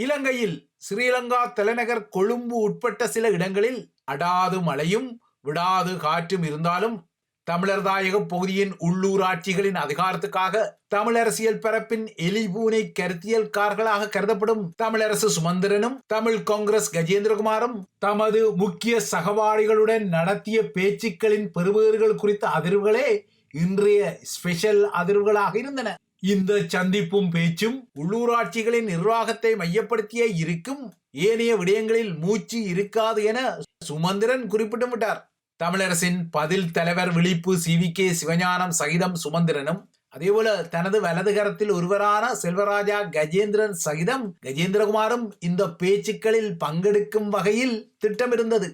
இலங்கையில் ஸ்ரீலங்கா தலைநகர் கொழும்பு உட்பட்ட சில இடங்களில் அடாது மழையும் விடாது காற்றும் இருந்தாலும் தமிழர் தாயக பகுதியின் உள்ளூராட்சிகளின் அதிகாரத்துக்காக தமிழரசியல் பரப்பின் எலிபூனை கருத்தியல்காரர்களாக கருதப்படும் தமிழரசு சுமந்திரனும் தமிழ் காங்கிரஸ் கஜேந்திரகுமாரும் தமது முக்கிய சகவாடிகளுடன் நடத்திய பேச்சுக்களின் பெறுபேறுகள் குறித்த அதிர்வுகளே இன்றைய ஸ்பெஷல் அதிர்வுகளாக இருந்தன. இந்த சந்திப்பும் பேச்சும் உள்ளூராட்சிகளின் நிர்வாகத்தை மையப்படுத்தியே இருக்கும். ஏனைய விடயங்களில் மூச்சு இருக்காது என சுமந்திரன் குறிப்பிட்டு விட்டார் தமிழரசின் பதில் தலைவர் விழிப்பு சி. வி. கே. சிவஞானம் சகிதம் சுமந்திரனும் அதேபோல தனது வலது கரத்தில் ஒருவரான செல்வராஜா கஜேந்திரன் சகிதம் கஜேந்திரகுமாரும் இந்த பேச்சுக்களில் பங்கெடுக்கும் வகையில் திட்டமிருந்தது.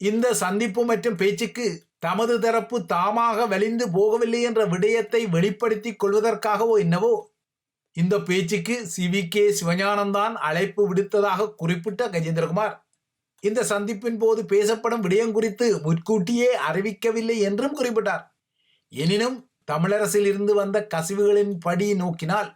இந்த சந்திப்பு மற்றும் பேச்சுக்கு தமது தரப்பு தாமாக வலிந்து போகவில்லை என்ற விடயத்தை வெளிப்படுத்திக் கொள்வதற்காகவோ என்னவோ இந்த பேச்சுக்கு சி. வி. கே. சிவஞானந்தான் அழைப்பு விடுத்ததாக குறிப்பிட்ட கஜேந்திரகுமார். இந்த சந்திப்பின் போது பேசப்படும் விடயம் குறித்து முன்கூட்டியே அறிவிக்கவில்லை என்றும் குறிப்பிட்டார். எனினும் தமிழரசில் இருந்து வந்த கசிவுகளின் படி நோக்கினால்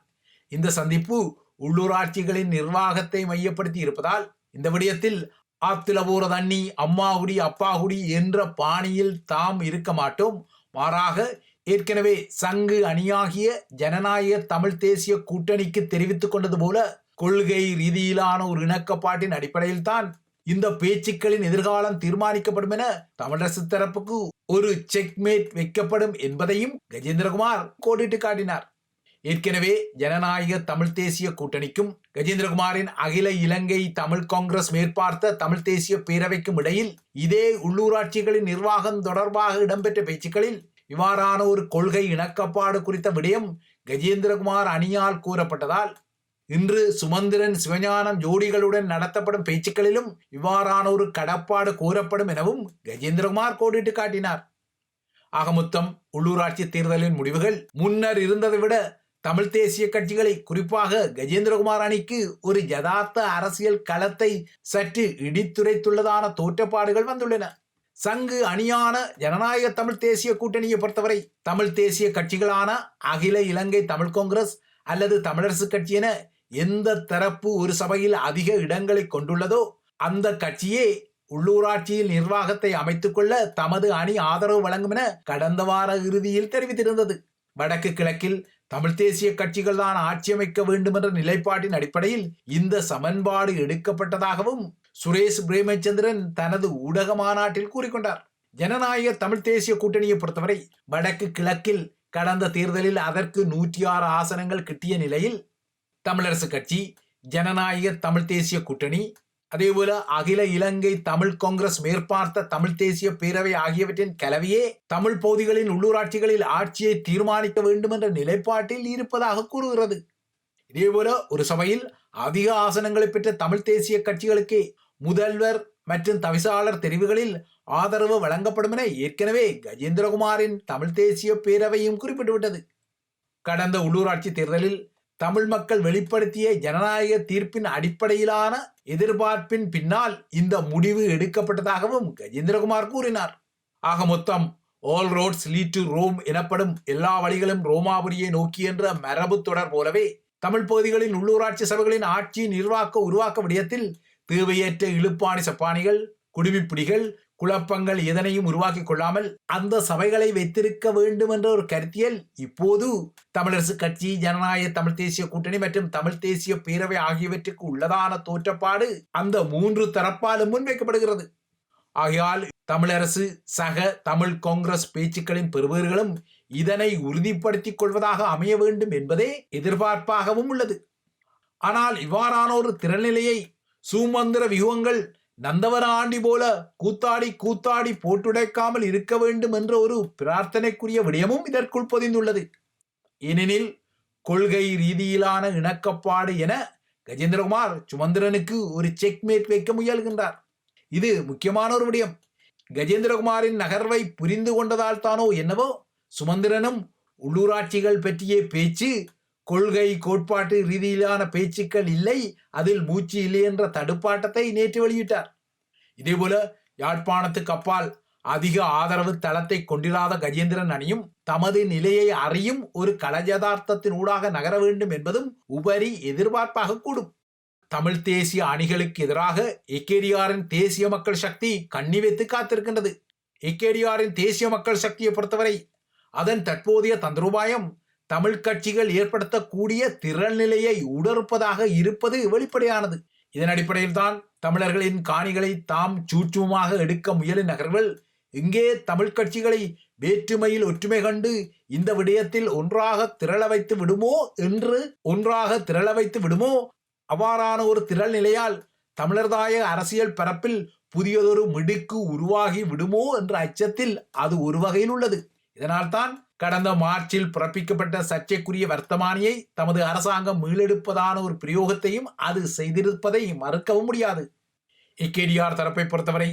இந்த சந்திப்பு உள்ளூராட்சிகளின் நிர்வாகத்தை மையப்படுத்தி இருப்பதால் இந்த விடயத்தில் ஆத்திலபூர தண்ணி அம்மாகுடி அப்பாகுடி என்ற பாணியில் தாம் இருக்க மாட்டோம். மாறாக ஏற்கனவே சங்கு அணியாகிய ஜனநாயக தமிழ் தேசிய கூட்டணிக்கு தெரிவித்துக் கொண்டது போல கொள்கை ரீதியிலான ஒரு இணக்கப்பாட்டின் அடிப்படையில் தான் இந்த பேச்சுக்களின் எதிர்காலம் தீர்மானிக்கப்படும் என தமிழரசு தரப்புக்கு ஒரு செக்மேட் வைக்கப்படும் என்பதையும் கஜேந்திரகுமார் கோடிட்டு காட்டினார். ஏற்கனவே ஜனநாயக தமிழ் தேசிய கூட்டணிக்கும் கஜேந்திரகுமாரின் அகில இலங்கை தமிழ் காங்கிரஸ் மேற்பார்த்த தமிழ் தேசிய பேரவைக்கும் இடையில் இதே உள்ளூராட்சிகளின் நிர்வாகம் தொடர்பாக இடம்பெற்ற பேச்சுக்களில் இவ்வாறான ஒரு கொள்கை இணக்கப்பாடு குறித்த விடயம் கஜேந்திரகுமார் அணியால் கூறப்பட்டதால் இன்று சுமந்திரன் சிவஞானம் ஜோடிகளுடன் நடத்தப்படும் பேச்சுக்களிலும் இவ்வாறான ஒரு கடப்பாடு கூறப்படும் எனவும் கஜேந்திரகுமார் கோடிட்டு காட்டினார். ஆக மொத்தம் உள்ளூராட்சி தேர்தலின் முடிவுகள் முன்னர் இருந்ததை விட தமிழ் தேசிய கட்சிகளை குறிப்பாக கஜேந்திரகுமார் அணிக்கு ஒரு யதார்த்த அரசியல் களத்தை சற்று இடித்துரைத்துள்ளதான தோற்றப்பாடுகள் வந்துள்ளன. சங்கு அணியான ஜனநாயக தமிழ் தேசிய கூட்டணியை பொறுத்தவரை தமிழ் தேசிய கட்சிகளான அகில இலங்கை தமிழ் காங்கிரஸ் அல்லது தமிழரசு கட்சி என எந்த தரப்பு ஒரு சபையில் அதிக இடங்களை கொண்டுள்ளதோ அந்த கட்சியே உள்ளூராட்சியில் நிர்வாகத்தை அமைத்துக் கொள்ள தமது அணி ஆதரவு வழங்கும் என கடந்த வார இறுதியில் தெரிவித்திருந்தது. வடக்கு கிழக்கில் தமிழ் தேசிய கட்சிகள் தான் ஆட்சி அமைக்க வேண்டும் என்ற நிலைப்பாட்டின் அடிப்படையில் இந்த சமன்பாடு எடுக்கப்பட்டதாகவும் சுரேஷ் பிரேமச்சந்திரன் தனது ஊடக மாநாட்டில் கூறிக்கொண்டார். ஜனநாயக தமிழ் தேசிய கூட்டணியை பொறுத்தவரை வடக்கு கிழக்கில் கடந்த தேர்தலில் அதற்கு நூற்றி ஆறு ஆசனங்கள் கிட்டிய நிலையில் தமிழரசு கட்சி ஜனநாயக தமிழ் தேசிய கூட்டணி அதேபோல அகில இலங்கை தமிழ் காங்கிரஸ் மேற்பார்த்த தமிழ் தேசிய பேரவை ஆகியவற்றின் கலவையே தமிழ் பகுதிகளின் உள்ளூராட்சிகளில் ஆட்சியை தீர்மானிக்க வேண்டும் என்ற நிலைப்பாட்டில் இருப்பதாக கூறுகிறது. இதேபோல ஒரு சபையில் அதிக ஆசனங்களை பெற்ற தமிழ் தேசிய கட்சிகளுக்கு முதல்வர் மற்றும் தவிசாளர் தெரிவுகளில் ஆதரவு வழங்கப்படும் என ஏற்கனவே கஜேந்திரகுமாரின் தமிழ் தேசிய பேரவையும் குறிப்பிட்டுவிட்டது. கடந்த உள்ளூராட்சி தேர்தலில் தமிழ் மக்கள் வெளிப்படுத்திய ஜனநாயக தீர்ப்பின் அடிப்படையிலான எதிர்பார்ப்பின் பின்னால் இந்த முடிவு எடுக்கப்பட்டதாகவும் கஜேந்திரகுமார் கூறினார். ஆக மொத்தம் all roads lead to Rome எனப்படும் எல்லா வழிகளும் ரோமாபுரியை நோக்கி என்ற மரபு தொடர் போலவே தமிழ் பகுதிகளின் உள்ளூராட்சி சபைகளின் ஆட்சி நிர்வாக உருவாக்க விடயத்தில் தேவையற்ற இழுப்பாணி சப்பானிகள் குடிமிப்பிடிகள் குழப்பங்கள் எதனையும் உருவாக்கி கொள்ளாமல் அந்த சபைகளை வைத்திருக்க வேண்டும் என்ற ஒரு கருத்தியல் இப்போது தமிழரசு கட்சி ஜனநாயக தமிழ் தேசிய கூட்டணி மற்றும் தமிழ் தேசிய பேரவை ஆகியவற்றுக்கு உள்ளதான தோற்றப்பாடு அந்த மூன்று தரப்பாலும் முன்வைக்கப்படுகிறது. ஆகையால் தமிழரசு சக தமிழ் காங்கிரஸ் பேச்சுக்களின் பெறுபவர்களும் இதனை உறுதிப்படுத்திக் கொள்வதாக அமைய வேண்டும் என்பதே எதிர்பார்ப்பாகவும் உள்ளது. ஆனால் இவ்வாறான ஒரு திறநிலையை சுமந்திர வியூகங்கள் நந்தவன ஆண்டி போல கூத்தாடி கூத்தாடி போட்டுடைக்காமல் இருக்க வேண்டும் என்ற ஒரு பிரார்த்தனைக்குரிய விடயமும் இதற்குள் பொதிந்துள்ளது. ஏனெனில் கொள்கை ரீதியிலான இணக்கப்பாடு என கஜேந்திரகுமார் சுமந்திரனுக்கு ஒரு செக்மேட் வைக்க முயல்கின்றார். இது முக்கியமான ஒரு விடயம். கஜேந்திரகுமாரின் நகர்வை புரிந்து கொண்டதால் தானோ என்னவோ சுமந்திரனும் உள்ளூராட்சிகள் பற்றிய பேச்சு கொள்கை கோட்பாட்டு ரீதியிலான பேச்சுக்கள் இல்லை அதில் மூச்சு இல்லை என்ற தடுப்பாட்டத்தை நேற்று வெளியிட்டார். இதேபோல யாழ்ப்பாணத்துக்கு அப்பால் அதிக ஆதரவு தளத்தை கொண்டிராத கஜேந்திரன் அணியும் தமது நிலையை அறியும் ஒரு களஜதார்த்தத்தின் ஊடாக நகர வேண்டும் என்பதும் உபரி எதிர்பார்ப்பாக கூடும். தமிழ் தேசிய அணிகளுக்கு எதிராக எக்கேடிஆரின் தேசிய மக்கள் சக்தி கண்ணி வைத்து காத்திருக்கின்றது. எக்கேடிஆரின் தேசிய மக்கள் சக்தியை பொறுத்தவரை அதன் தற்போதைய தந்திரோபாயம் தமிழ் கட்சிகள் ஏற்படுத்தக்கூடிய திரள் நிலையை உடற்பதாக இருப்பது வெளிப்படையானது. இதன் அடிப்படையில் தான் தமிழர்களின் காணிகளை தாம் சூட்சுமமாக எடுக்க முயலும் நகர்வுகள் இங்கே தமிழ் கட்சிகளை வேற்றுமையில் ஒற்றுமை கண்டு இந்த விடயத்தில் ஒன்றாக திரள வைத்து விடுமோ என்று ஒன்றாக திரள வைத்து விடுமோ? அவ்வாறான ஒரு திரள் நிலையால் தமிழர்தாய அரசியல் பரப்பில் புதியதொரு மிடுக்கு உருவாகி விடுமோ என்ற அச்சத்தில் அது ஒரு வகையில் உள்ளது. இதனால்தான் கடந்த மார்ச்சில் பிறப்பிக்கப்பட்ட சர்ச்சைக்குரிய வர்த்தமானியை தமது அரசாங்கம் மீளெடுப்பதான ஒரு பிரயோகத்தையும் அது செய்திருப்பதை மறுக்கவும் முடியாது. இக்கேடிஆர் தரப்பை பொறுத்தவரை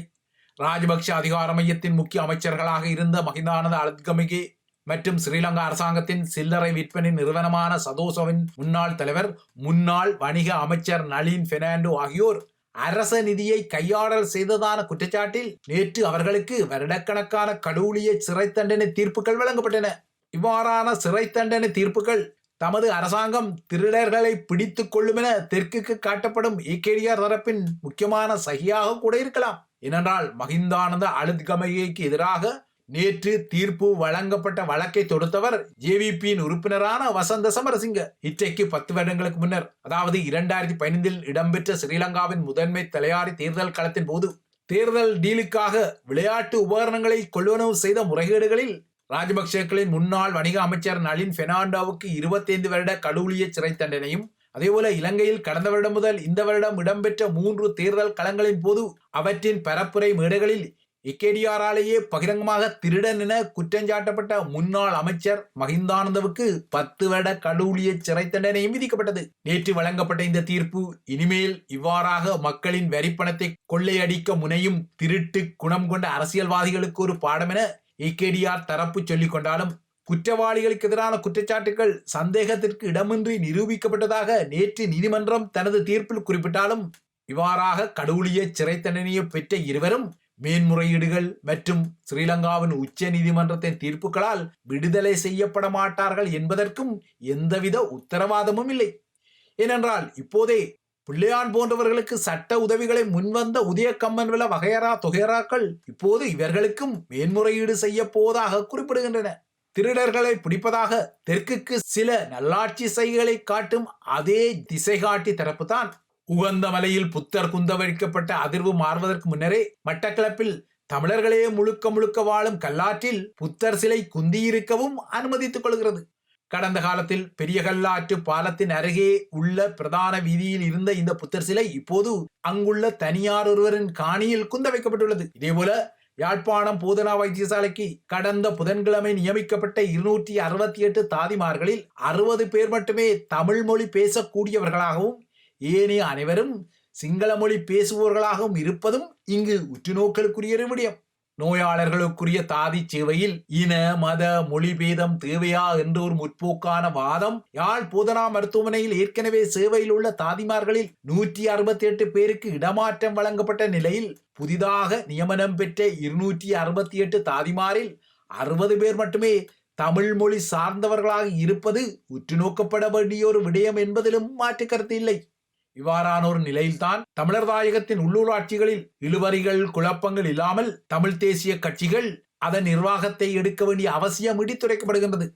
ராஜபக்ஷ அதிகார மையத்தின் முக்கிய அமைச்சர்களாக இருந்த மகிந்தானந்த அலத்கமிகே மற்றும் ஸ்ரீலங்கா அரசாங்கத்தின் சில்லறை விற்பனை நிறுவனமான சதோசவின் முன்னாள் தலைவர் முன்னாள் வணிக அமைச்சர் நளின் பெர்னாண்டோ ஆகியோர் அரச நிதியை கையாடல் செய்ததான குற்றச்சாட்டில் நேற்று அவர்களுக்கு வருடக்கணக்கான கடூழிய சிறை தண்டனை தீர்ப்புகள் வழங்கப்பட்டன. இவ்வாறான சிறை தண்டனை தீர்ப்புகள் தமது அரசாங்கம் திருடர்களை பிடித்துக் கொள்ளும் என தெற்குக்கு காட்டப்படும் ஏகேடிஆர் தரப்பின் முக்கியமான சகியாக கூட இருக்கலாம். ஏனென்றால் மகிந்தானந்த அழுத்கமையைக்கு எதிராக நேற்று தீர்ப்பு வழங்கப்பட்ட வழக்கை தொடுத்தவர் ஜேவிபியின் உறுப்பினரான வசந்த சமரசிங்க. இற்றைக்கு பத்து வருடங்களுக்கு முன்னர் அதாவது இரண்டாயிரத்தி பதினைந்தில் இடம்பெற்ற ஸ்ரீலங்காவின் முதன்மை தலையாரி தேர்தல் களத்தின் போது தேர்தல் டீலுக்காக விளையாட்டு உபகரணங்களை கொள்வனவு செய்த முறைகேடுகளில் ராஜபக்சேக்களின் முன்னாள் வணிக அமைச்சர் நளின் பெர்னாண்டோவுக்கு இருபத்தைந்து வருட கடூழிய சிறை தண்டனையும் அதேபோல இலங்கையில் கடந்த வருடம் முதல் இந்த வருடம் இடம்பெற்ற மூன்று தேர்தல் களங்களின் போது அவற்றின் பரப்புரை மேடைகளில் இக்கேடியாராலேயே பகிரங்கமாக திருடன் என குற்றஞ்சாட்டப்பட்ட முன்னாள் அமைச்சர் மகிந்தானந்தவுக்கு பத்து வருட கடூழிய சிறை தண்டனையும் விதிக்கப்பட்டது. நேற்று வழங்கப்பட்ட இந்த தீர்ப்பு இனிமேல் இவ்வாறாக மக்களின் வரிப்பணத்தை கொள்ளையடிக்க முனையும் திருட்டு குணம் கொண்ட அரசியல்வாதிகளுக்கு ஒரு பாடம் என ஏகேடிஆர் தரப்பு சொல்லிக் கொண்டாலும் குற்றவாளிகளுக்கு எதிரான குற்றச்சாட்டுகள் சந்தேகத்திற்கு இடமின்றி நிரூபிக்கப்பட்டதாக நேற்று நீதிமன்றம் தனது தீர்ப்பில் குறிப்பிட்டாலும் இவ்வாறாக கடவுளிய சிறை தண்டனையை பெற்ற இருவரும் மேன்முறையீடுகள் மற்றும் ஸ்ரீலங்காவின் உச்ச நீதிமன்றத்தின் தீர்ப்புகளால் விடுதலை செய்யப்பட மாட்டார்கள் என்பதற்கும் எந்தவித உத்தரவாதமும் இல்லை. ஏனென்றால் இப்போதே பிள்ளையான் போன்றவர்களுக்கு சட்ட உதவிகளை முன்வந்த உதய கம்மன்வில வகையரா தொகையராக்கள் இப்போது இவர்களுக்கும் மேன்முறையீடு செய்ய போவதாக குறிப்பிடுகின்றன. திருடர்களை பிடிப்பதாக தெற்குக்கு சில நல்லாட்சி செய்களை காட்டும் அதே திசை காட்டி தரப்புதான் உகந்த மலையில் புத்தர் குந்தவழிக்கப்பட்ட அதிர்வு மாறுவதற்கு முன்னரே மட்டக்களப்பில் தமிழர்களே முழுக்க முழுக்க வாழும் கல்லாற்றில் புத்தர் சிலை குந்தியிருக்கவும் அனுமதித்துக் கொள்கிறது. கடந்த காலத்தில் பெரிய கல்லாற்று பாலத்தின் அருகே உள்ள பிரதான வீதியில் இருந்த இந்த புத்தர் சிலை இப்போது அங்குள்ள தனியார் ஒருவரின் காணியில் குந்த வைக்கப்பட்டுள்ளது இதேபோல யாழ்ப்பாணம் போதனா வைத்தியசாலைக்கு கடந்த புதன்கிழமை நியமிக்கப்பட்ட இருநூற்றி அறுபத்தி எட்டு தாதிமார்களில் அறுபது பேர் மட்டுமே தமிழ் மொழி பேசக்கூடியவர்களாகவும் ஏனைய அனைவரும் சிங்கள மொழி பேசுபவர்களாகவும் இருப்பதும் இங்கு உற்றுநோக்கலுக்குரிய விடயம். நோயாளர்களுக்குரிய தாதி சேவையில் இன மத மொழி பேதம் தேவையா என்ற ஒரு முற்போக்கான வாதம் யாழ் போதனா மருத்துவமனையில் ஏற்கனவே சேவையில் உள்ள தாதிமார்களில் நூற்றி அறுபத்தி எட்டு பேருக்கு இடமாற்றம் வழங்கப்பட்ட நிலையில் புதிதாக நியமனம் பெற்ற இருநூற்றி அறுபத்தி எட்டு தாதிமாரில் அறுபது பேர் மட்டுமே தமிழ் மொழி சார்ந்தவர்களாக இருப்பது உற்று நோக்கப்பட வேண்டிய ஒரு விடயம் என்பதிலும் மாற்று கருத்து இல்லை. இவ்வாறான ஒரு நிலையில்தான் தமிழர் தாயகத்தின் உள்ளூராட்சிகளில் இழுவரிகள் குழப்பங்கள் இல்லாமல் தமிழ் தேசிய கட்சிகள் அதன் நிர்வாகத்தை எடுக்க வேண்டிய அவசியம் இடித்துரைக்கப்படுகின்றது.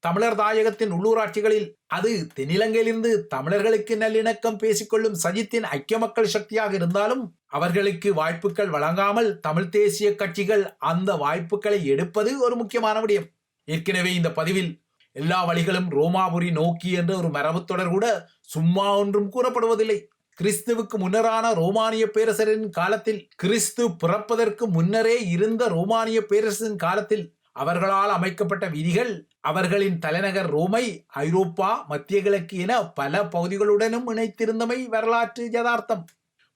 தமிழர் தாயகத்தின் உள்ளூராட்சிகளில் அது தென்னிலங்கையிலிருந்து தமிழர்களுக்கு நல்லிணக்கம் பேசிக்கொள்ளும் சஜித்தின் ஐக்கிய மக்கள் சக்தியாக இருந்தாலும் அவர்களுக்கு வாய்ப்புகள் வழங்காமல் தமிழ் தேசிய கட்சிகள் அந்த வாய்ப்புகளை எடுப்பது ஒரு முக்கியமான விடயம். ஏற்கனவே இந்த பதிவில் எல்லா வழிகளும் ரோமாபுரி நோக்கி என்ற ஒரு மரபுத்தொடர் கூட சும்மா ஒன்றும் கூறப்படுவதில்லை. கிறிஸ்துவுக்கு முன்னரான ரோமானிய பேரரசரின் காலத்தில் கிறிஸ்து பிறப்பதற்கு முன்னரே இருந்த ரோமானிய பேரரசின் காலத்தில் அவர்களால் அமைக்கப்பட்ட விதிகள் அவர்களின் தலைநகர் ரோமை ஐரோப்பா மத்திய கிழக்கு என பல பகுதிகளுடனும் இணைத்திருந்தமை வரலாற்று யதார்த்தம்.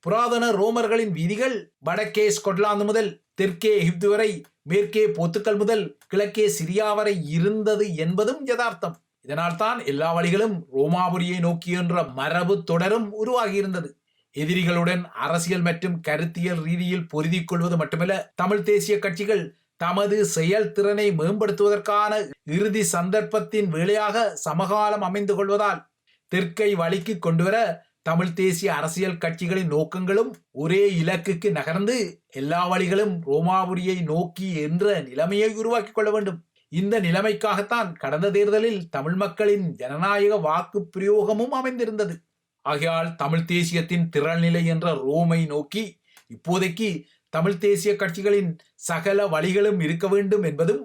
புராதன ரோமர்களின் விதிகள் வடக்கே ஸ்கொட்லாந்து முதல் தெற்கே எகிப்து வரை மேற்கே போத்துக்கள் முதல் கிழக்கே சிரியா வரை இருந்தது என்பதும் யதார்த்தம். இதனால்தான் எல்லா வழிகளும் ரோமாபுரியை நோக்கி என்ற மரபு தொடரும் உருவாகியிருந்தது. எதிரிகளுடன் அரசியல் மற்றும் கருத்தியல் ரீதியில் பொருதி கொள்வது மட்டுமல்ல தமிழ் தேசிய கட்சிகள் தமது செயல்திறனை மேம்படுத்துவதற்கான இறுதி சந்தர்ப்பத்தின் வேலையாக சமகாலம் அமைந்து கொள்வதால் தெற்கை வழிக்கு கொண்டுவர தமிழ் தேசிய அரசியல் கட்சிகளின் நோக்கங்களும் ஒரே இலக்குக்கு நகர்ந்து எல்லா வழிகளும் ரோமாபுரியை நோக்கி என்ற நிலைமையை உருவாக்கிக் கொள்ள வேண்டும். இந்த நிலைமைக்காகத்தான் கடந்த தேர்தலில் தமிழ் மக்களின் ஜனநாயக வாக்கு பிரயோகமும் அமைந்திருந்தது. ஆகையால் தமிழ் தேசியத்தின் திரள்நிலை என்ற ரோமை நோக்கி இப்போதைக்கு தமிழ் தேசிய கட்சிகளின் சகல வழிகளும் இருக்க வேண்டும் என்பதும்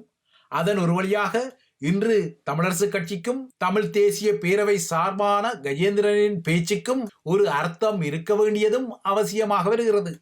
அதன் ஒரு வழியாக இன்று தமிழரசுக் கட்சிக்கும் தமிழ் தேசிய பேரவை சார்பான கஜேந்திரனின் பேச்சுக்கும் ஒரு அர்த்தம் இருக்க வேண்டியதும் அவசியமாக வருகிறது.